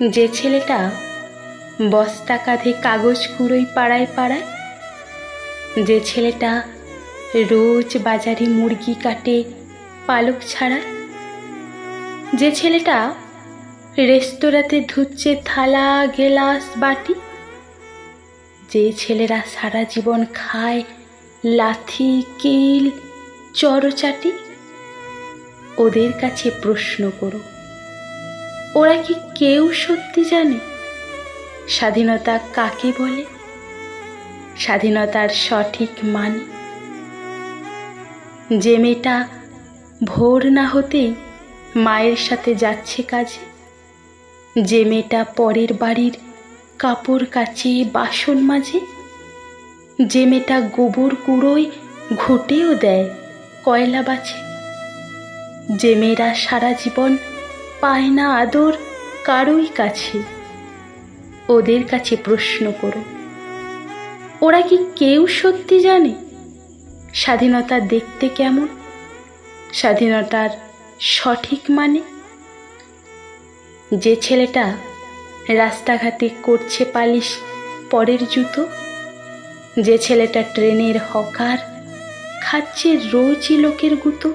যে ছেলেটা বস্তা কাঁধে কাগজ কুড়োই পাড়ায় পাড়ায়, যে ছেলেটা রোজ বাজারে মুরগি কাটে পালক ছাড়ায়, যে ছেলেটা রেস্তোরাঁতে ধুচ্ছে থালা, গেলাস, বাটি, যে ছেলেরা সারা জীবন খায় লাথি, কিল চড়চাটি ওদের কাছে প্রশ্ন করো। ওরা কি কেউ সত্যি জানে? স্বাধীনতা কাকে বলে? স্বাধীনতার সঠিক মানে? যে মেয়েটা ভোর না হতেই মায়ের সাথে যাচ্ছে কাজে, যে মেয়েটা পরের বাড়ির কাপড় কাচে বাসন মাজে যে মেয়েটা গোবর কুড়োয় ঘুটেও দেয় কয়লা বাছে, যে মেয়েরা সারা জীবন পায় না আদর কারোই কাছে? ওদের কাছে প্রশ্ন করো। ওরা কি কেউ সত্যি জানে? স্বাধীনতা দেখতে কেমন? স্বাধীনতার সঠিক মানে? যে ছেলেটা রাস্তাঘাটে করছে পালিশ পরের জুতো, যে ছেলেটা ট্রেনের হকার, খাচ্ছে রোজই লোকের গুতো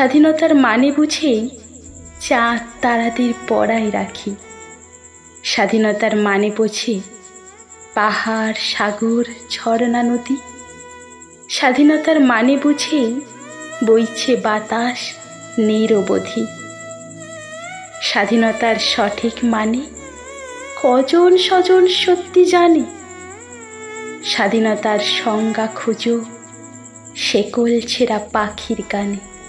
স্বাধীনতার মানে বুঝেই চাঁদ তারাদের পড়ায় রাখি। স্বাধীনতার মানে বোঝে পাহাড়, সাগর, ঝর্ণা, নদী। স্বাধীনতার মানে বুঝেই বইছে বাতাস নিরবধি স্বাধীনতার সঠিক মানে কজন স্বজন সত্যি জানে? স্বাধীনতার সংজ্ঞা খুঁজো, শেকল ছেঁড়া পাখির গানে